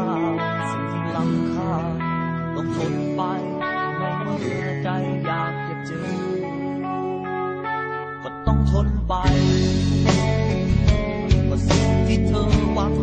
่าสิ่งที่ลำค่าต้องทนไปในเมื่อใจอยากจะเจอ ก็ต้องทนไป ก็สิ่งที่เธอหวัง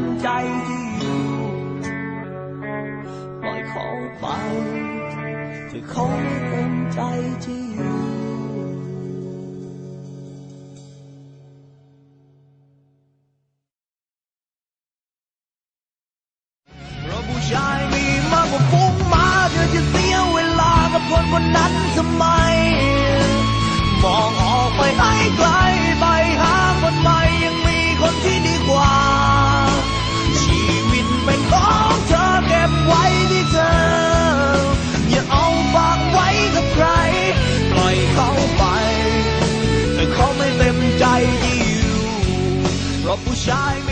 นใจที่อยู่ปล่อยเขาไปเธอคงเป็นใจที่อยู่ Só puxar e